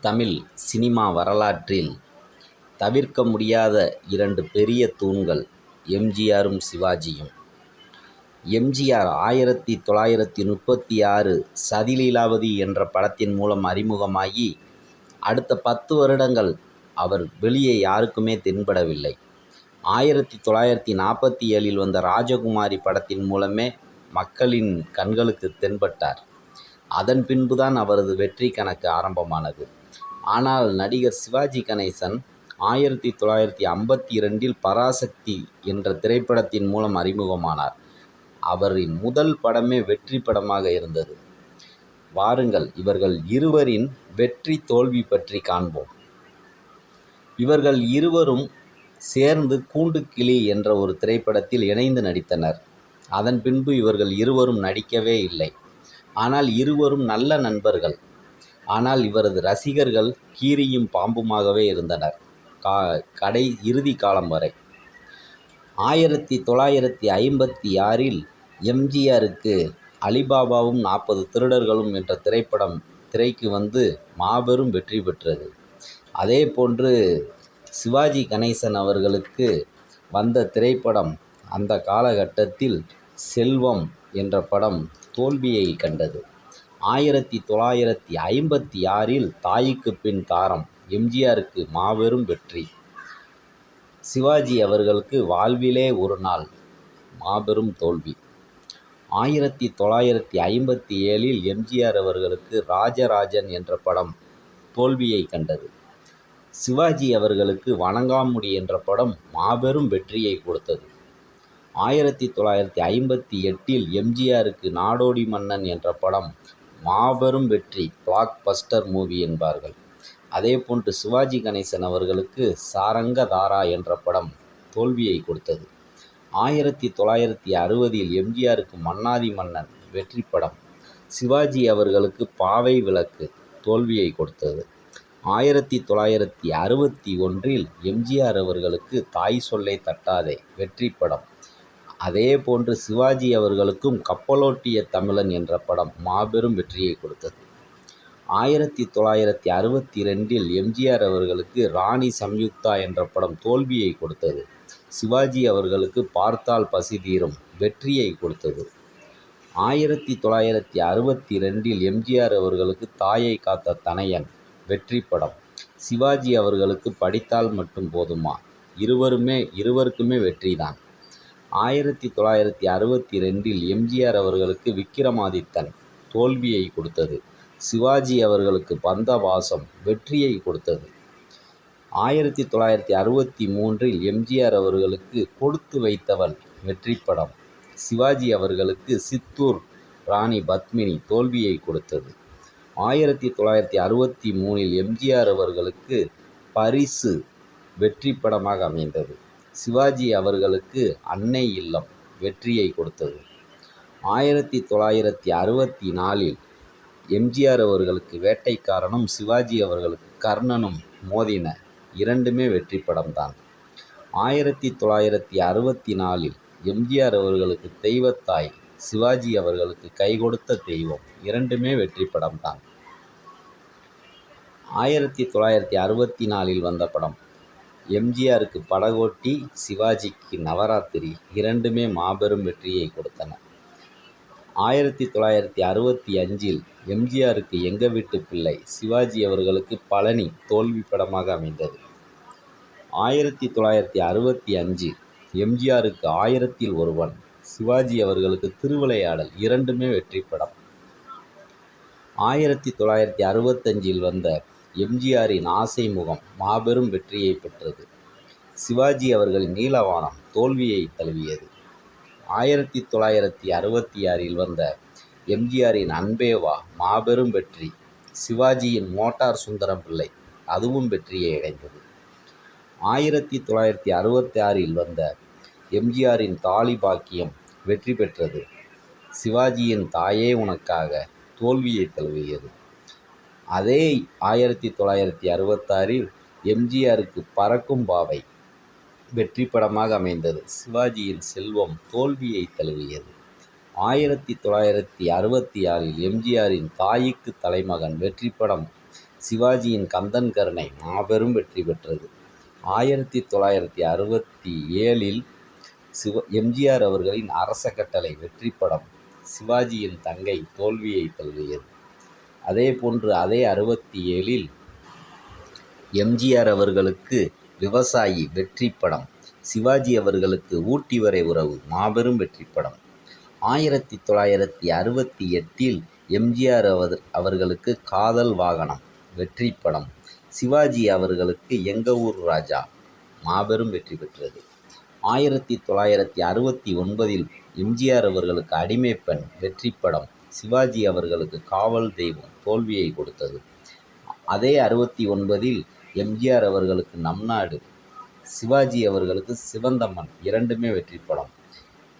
Tamil cinema வரலாற்றில் தவிர்க்க முடியாத இரண்டு பெரிய தூண்கள் எம்ஜிஆரும் சிவாஜியும். எம்ஜிஆர் ஆயிரத்தி தொள்ளாயிரத்தி முப்பத்தி ஆறு சதிலீலாவதி என்ற படத்தின் மூலம் அறிமுகமாகி அடுத்த பத்து வருடங்கள் அவர் வெளியே யாருக்குமே தென்படவில்லை. ஆயிரத்தி தொள்ளாயிரத்தி நாற்பத்தி ஏழில் வந்த ராஜகுமாரி படத்தின் மூலமே மக்களின் கண்களுக்கு தென்பட்டார். அதன் பின்புதான் அவரது வெற்றி கணக்கு ஆரம்பமானது. ஆனால் நடிகர் சிவாஜி கணேசன் ஆயிரத்தி தொள்ளாயிரத்தி ஐம்பத்தி இரண்டில் பராசக்தி என்ற திரைப்படத்தின் மூலம் அறிமுகமானார். அவரின் முதல் படமே வெற்றி படமாக இருந்தது. வாருங்கள் இவர்கள் இருவரின் வெற்றி தோல்வி பற்றி காண்போம். இவர்கள் இருவரும் சேர்ந்து கூண்டுக்கிளி என்ற ஒரு திரைப்படத்தில் இணைந்து நடித்தனர். அதன் பின்பு இவர்கள் இருவரும் நடிக்கவே இல்லை. ஆனால் இருவரும் நல்ல நண்பர்கள். ஆனால் இவரது ரசிகர்கள் கீரியும் பாம்புமாகவே இருந்தனர். கா கடை இறுதி காலம் வரை. ஆயிரத்தி தொள்ளாயிரத்தி ஐம்பத்தி ஆறில் எம்ஜிஆருக்கு அலிபாபாவும் நாற்பது திருடர்களும் என்ற திரைப்படம் திரைக்கு வந்து மாபெரும் வெற்றி பெற்றது. அதே போன்று சிவாஜி கணேசன் அவர்களுக்கு வந்த திரைப்படம் அந்த காலகட்டத்தில் செல்வம் என்ற படம் தோல்வியை கண்டது. ஆயிரத்தி தொள்ளாயிரத்தி ஐம்பத்தி ஆறில் தாய்க்கு பின் தாரம் எம்ஜிஆருக்கு மாபெரும் வெற்றி. சிவாஜி அவர்களுக்கு வாழ்விலே ஒரு நாள் மாபெரும் தோல்வி. ஆயிரத்தி தொள்ளாயிரத்தி ஐம்பத்தி ஏழில் எம்ஜிஆர் அவர்களுக்கு ராஜராஜன் என்ற படம் தோல்வியை கண்டது. சிவாஜி அவர்களுக்கு வணங்காமுடி என்ற படம் மாபெரும் வெற்றியை கொடுத்தது. ஆயிரத்தி தொள்ளாயிரத்தி ஐம்பத்தி எட்டில் எம்ஜிஆருக்கு நாடோடி மன்னன் என்ற படம் மாபெரும் வெற்றி பிளாக் பஸ்டர் மூவி என்பார்கள். அதே போன்று சிவாஜி கணேசன் அவர்களுக்கு சாரங்க தாரா என்ற படம் தோல்வியை கொடுத்தது. ஆயிரத்தி தொள்ளாயிரத்தி அறுபதில் எம்ஜிஆருக்கு மன்னாதி மன்னன் வெற்றி படம். சிவாஜி அவர்களுக்கு பாவை விளக்கு தோல்வியை கொடுத்தது. ஆயிரத்தி தொள்ளாயிரத்தி அறுபத்தி ஒன்றில் எம்ஜிஆர் அவர்களுக்கு தாய் சொல்லை தட்டாதே வெற்றி படம். அதே போன்று சிவாஜி அவர்களுக்கும் கப்பலோட்டிய தமிழன் என்ற படம் மாபெரும் வெற்றியை கொடுத்தது. ஆயிரத்தி தொள்ளாயிரத்தி அறுபத்தி ரெண்டில் எம்ஜிஆர் அவர்களுக்கு ராணி சம்யுக்தா என்ற படம் தோல்வியை கொடுத்தது. சிவாஜி அவர்களுக்கு பார்த்தால் பசி தீரும் வெற்றியை கொடுத்தது. ஆயிரத்தி தொள்ளாயிரத்தி அறுபத்தி ரெண்டில் எம்ஜிஆர் அவர்களுக்கு தாயை காத்த தனையன் வெற்றி படம். சிவாஜி அவர்களுக்கு படித்தால் மட்டும் போதுமா? இருவருமே இருவருக்குமே வெற்றிதான். ஆயிரத்தி தொள்ளாயிரத்தி அறுபத்தி ரெண்டில் எம்ஜிஆர் அவர்களுக்கு விக்கிரமாதித்தன் தோல்வியை கொடுத்தது. சிவாஜி அவர்களுக்கு பந்தவாசம் வெற்றியை கொடுத்தது. ஆயிரத்தி தொள்ளாயிரத்தி அறுபத்தி மூன்றில் எம்ஜிஆர் அவர்களுக்கு கொடுத்து வைத்தவள் வெற்றி படம் சிவாஜி அவர்களுக்கு சித்தூர் ராணி பத்மினி தோல்வியை கொடுத்தது. ஆயிரத்தி தொள்ளாயிரத்தி அறுபத்தி மூணில் எம்ஜிஆர் அவர்களுக்கு பரிசு வெற்றி படமாக அமைந்தது. சிவாஜி அவர்களுக்கு அன்னை இல்லம் வெற்றியை கொடுத்தது. ஆயிரத்தி தொள்ளாயிரத்தி அறுபத்தி நாலில் எம்ஜிஆர் அவர்களுக்கு வேட்டைக்காரனும் சிவாஜி அவர்களுக்கு கர்ணனும் மோதின இரண்டுமே வெற்றி படம்தான். ஆயிரத்தி தொள்ளாயிரத்தி அறுபத்தி நாலில் எம்ஜிஆர் அவர்களுக்கு தெய்வத்தாய் சிவாஜி அவர்களுக்கு கை கொடுத்த தெய்வம் இரண்டுமே வெற்றி படம்தான். ஆயிரத்தி தொள்ளாயிரத்தி அறுபத்தி நாலில் வந்த படம் எம்ஜிஆருக்கு படகோட்டி சிவாஜிக்கு நவராத்திரி இரண்டுமே மாபெரும் வெற்றியை கொடுத்தன. ஆயிரத்தி தொள்ளாயிரத்தி அறுபத்தி அஞ்சில் எம்ஜிஆருக்கு எங்க வீட்டு பிள்ளை சிவாஜி அவர்களுக்கு பழனி தோல்வி படமாக அமைந்தது. ஆயிரத்தி தொள்ளாயிரத்தி அறுபத்தி அஞ்சு எம்ஜிஆருக்கு ஆயிரத்தில் ஒருவன் சிவாஜி அவர்களுக்கு திருவிளையாடல் இரண்டுமே வெற்றி படம். ஆயிரத்தி தொள்ளாயிரத்தி அறுபத்தஞ்சில் வந்த எம்ஜிஆரின் ஆசை முகம் மாபெரும் வெற்றியை பெற்றது. சிவாஜி அவர்களின் நீலவானம் தோல்வியை தழுவியது. ஆயிரத்தி தொள்ளாயிரத்தி அறுபத்தி ஆறில் வந்த எம்ஜிஆரின் அன்பேவா மாபெரும் வெற்றி. சிவாஜியின் மோட்டார் சுந்தரம் பிள்ளை அதுவும் வெற்றியை அடைந்தது. ஆயிரத்தி தொள்ளாயிரத்தி அறுபத்தி ஆறில் வந்த எம்ஜிஆரின் தாலி பாக்கியம் வெற்றி பெற்றது. சிவாஜியின் தாயே உனக்காக தோல்வியை தழுவியது. அதே ஆயிரத்தி தொள்ளாயிரத்தி அறுபத்தாறில் எம்ஜிஆருக்கு பறக்கும் பாவை வெற்றி படமாக அமைந்தது. சிவாஜியின் செல்வம் தோல்வியை தழுவியது. ஆயிரத்தி தொள்ளாயிரத்தி அறுபத்தி ஆறில் எம்ஜிஆரின் தாய்க்கு தலைமகன் வெற்றி படம் சிவாஜியின் கந்தன் கருணை மாபெரும் வெற்றி பெற்றது. ஆயிரத்தி தொள்ளாயிரத்தி அறுபத்தி ஏழில் சிவ எம்ஜிஆர் அவர்களின் அரச கட்டளை வெற்றி படம் சிவாஜியின் தங்கை தோல்வியை தழுவியது. அதே போன்று அதே அறுபத்தி ஏழில் எம்ஜிஆர் அவர்களுக்கு விவசாயி வெற்றி படம் சிவாஜி அவர்களுக்கு ஊட்டி வரை உறவு மாபெரும் வெற்றி படம் ஆயிரத்தி தொள்ளாயிரத்தி அறுபத்தி எட்டில் எம்ஜிஆர் அவர் அவர்களுக்கு காதல் வாகனம் வெற்றி படம் சிவாஜி அவர்களுக்கு எங்க ஊர் ராஜா மாபெரும் வெற்றி பெற்றது. ஆயிரத்தி தொள்ளாயிரத்தி அறுபத்தி ஒன்பதில் எம்ஜிஆர் அவர்களுக்கு அடிமைப்பெண் வெற்றி படம் சிவாஜி அவர்களுக்கு காவல் தெய்வம் தோல்வியை கொடுத்தது. அதே அறுபத்தி ஒன்பதில் எம்ஜிஆர் அவர்களுக்கு நம் நாடு சிவாஜி அவர்களுக்கு சிவந்தம்மன் இரண்டுமே வெற்றி படம்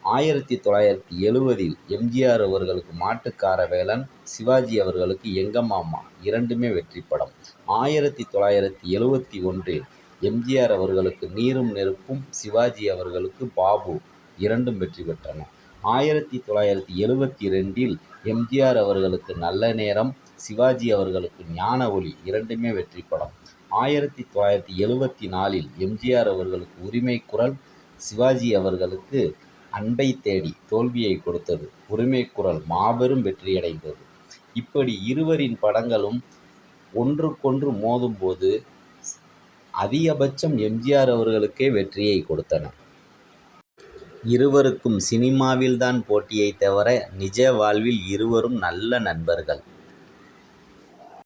ஆயிரத்தி தொள்ளாயிரத்தி எழுவதில் எம்ஜிஆர் அவர்களுக்கு மாட்டுக்கார வேலன் சிவாஜி அவர்களுக்கு எங்கம்மாமா இரண்டுமே வெற்றி படம் ஆயிரத்தி தொள்ளாயிரத்தி எழுவத்தி ஒன்றில் எம்ஜிஆர் அவர்களுக்கு நீரும் நெருப்பும் சிவாஜி அவர்களுக்கு பாபு இரண்டும் வெற்றி பெற்றன. ஆயிரத்தி தொள்ளாயிரத்தி எழுபத்தி ரெண்டில் எம்ஜிஆர் அவர்களுக்கு நல்ல நேரம் சிவாஜி அவர்களுக்கு ஞான ஒளி இரண்டுமே வெற்றி படம். ஆயிரத்தி தொள்ளாயிரத்தி எழுபத்தி நாலில் எம்ஜிஆர் அவர்களுக்கு உரிமை குரல் சிவாஜி அவர்களுக்கு அன்பை தேடி தோல்வியை கொடுத்தது. உரிமை குரல் மாபெரும் வெற்றியடைந்தது. இப்படி இருவரின் படங்களும் ஒன்றுக்கொன்று மோதும்போது அதிகபட்சம் எம்ஜிஆர் அவர்களுக்கே வெற்றியை கொடுத்தன. இருவருக்கும் சினிமாவில்தான் போட்டியை தவிர நிஜ வாழ்வில் இருவரும் நல்ல நண்பர்கள்.